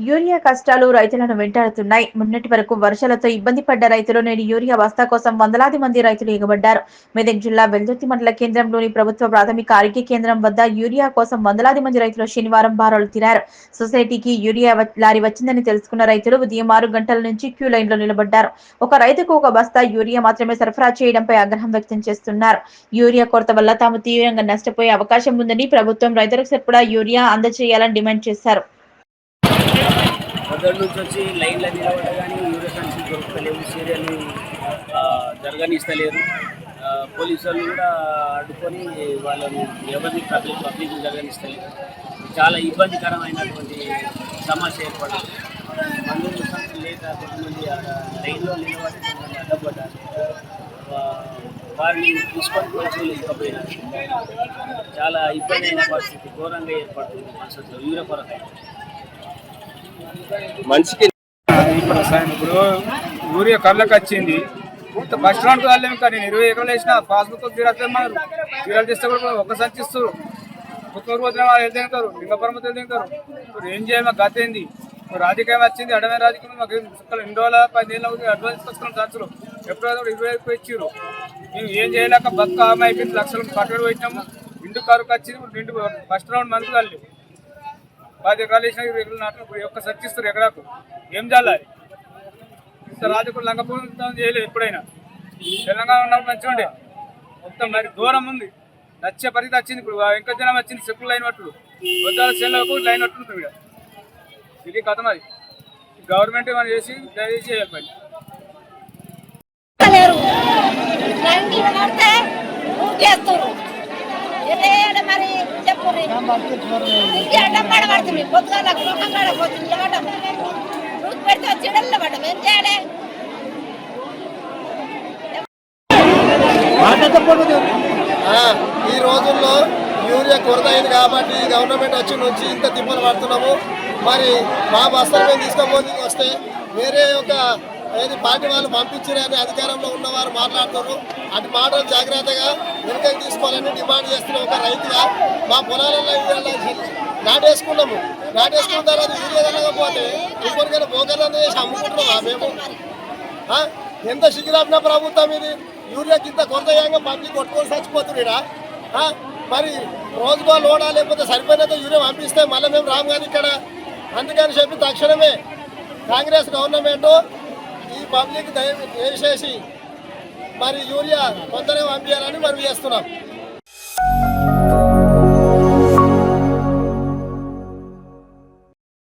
Urea కష్టాలు రైతులను వెంటాడుతున్నాయి. మొన్నటి వరకు వర్షాలతో ఇబ్బంది పడ్డ రైతులు నేడు యూరియా బస్తా కోసం వందలాది మంది రైతులు ఎగబడ్డారు. మెదక్ జిల్లా వెల్దుర్తి మండల కేంద్రంలోని ప్రభుత్వ ప్రాథమిక ఆరోగ్య కేంద్రం వద్ద యూరియా కోసం వందలాది మంది రైతులు శనివారం భారాలు తీరారు. సొసైటీకి యూరియా వ- లారీ వచ్చిందని తెలుసుకున్న రైతులు ఉదయం ఆరు గంటల నుంచి క్యూ లైన్లో నిలబడ్డారు. ఒక రైతుకు ఒక బస్తా యూరియా మాత్రమే సరఫరా చేయడంపై ఆగ్రహం వ్యక్తం చేస్తున్నారు. యూరియా కొరత వల్ల తాము తీవ్రంగా నష్టపోయే అవకాశం ఉందని ప్రభుత్వం రైతులకు సరిపడా యూరియా అందజేయాలని డిమాండ్ చేశారు. పొద్దున్న నుంచి వచ్చి లైన్లో నిలబడ్డా కానీ యూరియా సంచి దొరకలేవు సీరియల్ జరగనిస్తలేరు. పోలీసు వాళ్ళు కూడా అడ్డుకొని వాళ్ళని ఎవరిని పబ్లిక్ పబ్లిక్ జరగనిస్తలేరు చాలా ఇబ్బందికరమైనటువంటి సమస్య ఏర్పడింది మందు సంఖ్య లేక కొంతమంది లైన్లో నిలబడి కొంతమంది అడ్డపడ్డారు వారిని తీసుకొని పోలేకపోయినారు చాలా ఇబ్బంది అయిన పరిస్థితి ఘోరంగా ఏర్పడుతుంది అసలు యూరియా కొరత మనిషికి ఇప్పుడు ఇప్పుడు ఊరి కళ్ళకి వచ్చింది. బస్ స్టాండ్ వెళ్ళాము కానీ నేను ఇరవై ఎకరాలు వేసిన పాస్బుక్ తీరట్లేదు తీరాలు తీస్తే కూడా ఒక సంచిస్తారు పుత్తూరు పోతే వాళ్ళు వెళ్తారు లింగపురం పోతే వెళ్తారు ఇప్పుడు ఏం చేయాలి మాకు గత ఏంది? రాజకీయం వచ్చింది అడమైన రాజకీయం మాకు ఏం సుక్కలు ఎన్ని రోజుల పది అవుతుంది అడ్వాన్స్ తీసుకొస్తున్నాం ఖర్చులు ఎప్పుడో ఇరవై ఐదు ఇచ్చారు మేము ఏం చేయలేక బతుక ఆమె అయిపోయింది. లక్షలు కట్టడి పెట్టినాము ఇంటి కరుకు వచ్చింది ఇప్పుడు ఇంటి ఫస్ట్ రౌండ్ మందులు వెళ్ళి పది ఎకరాలు వేసినా ఇరవై ఎకరాలు ఇప్పుడు ఒక్క సర్చిస్తారు ఎకరాకు ఏం చేయాలి? ఇంత రాజకుడు లంకపోవడం చేయలేదు ఎప్పుడైనా. తెలంగాణ ఉన్నప్పుడు మంచిగా ఉండే మొత్తం మరి దూరం ఉంది. నచ్చే పరిధి వచ్చింది ఇప్పుడు. ఇంకా జనం వచ్చింది చెప్పులు లైన్ పట్టుడు. వద్దాల సెల్లకు లైన్ పట్టుంటుంది ఇక్కడ ఇది కథ మరి. గవర్నమెంట్ మనం చేసి దయచేసి చేయాలి పని మరి పొద్దుగా పెడితే పడ్డం. ఏం చేయాలి? ఈ రోజుల్లో యూరియా కొరత అయింది కాబట్టి గవర్నమెంట్ వచ్చి నుంచి ఇంత తిప్పలు పడుతున్నాము. మరి మా బస్తాలు మేము తీసుకోబోతుంది వస్తే వేరే ఒక ఏది పార్టీ వాళ్ళు పంపించారని అధికారంలో ఉన్నవారు మాట్లాడుతారు అటు మాటలు జాగ్రత్తగా వెనుకకి తీసుకోవాలని డిమాండ్ చేస్తున్న ఒక రైతుగా మా పొలాలలో ఇవాళ నాటేసుకున్నాము. నాటేసుకున్న తర్వాత యూరియా కలగకపోతే ఇంకొకరికైనా పోగలని చేసి అమ్ముకుంటున్నామా మేము? ఎంత సిగ్గులాపిన ప్రభుత్వం ఇది? యూరియాకి ఇంత కొంత ఏంగా పంపి కొట్టుకొని చచ్చిపోతున్నాడా? మరి రోజుకో లోడా లేకపోతే సరిపోయినంత యూరియా పంపిస్తే మళ్ళీ మేము రాము కానీ ఇక్కడ. అందుకని చెప్పి తక్షణమే కాంగ్రెస్ గవర్నమెంట్ ఈ పబ్లిక్ దయచేసి మరి యూరియా తొందరగా పంపించాలని మనం చేస్తున్నాం.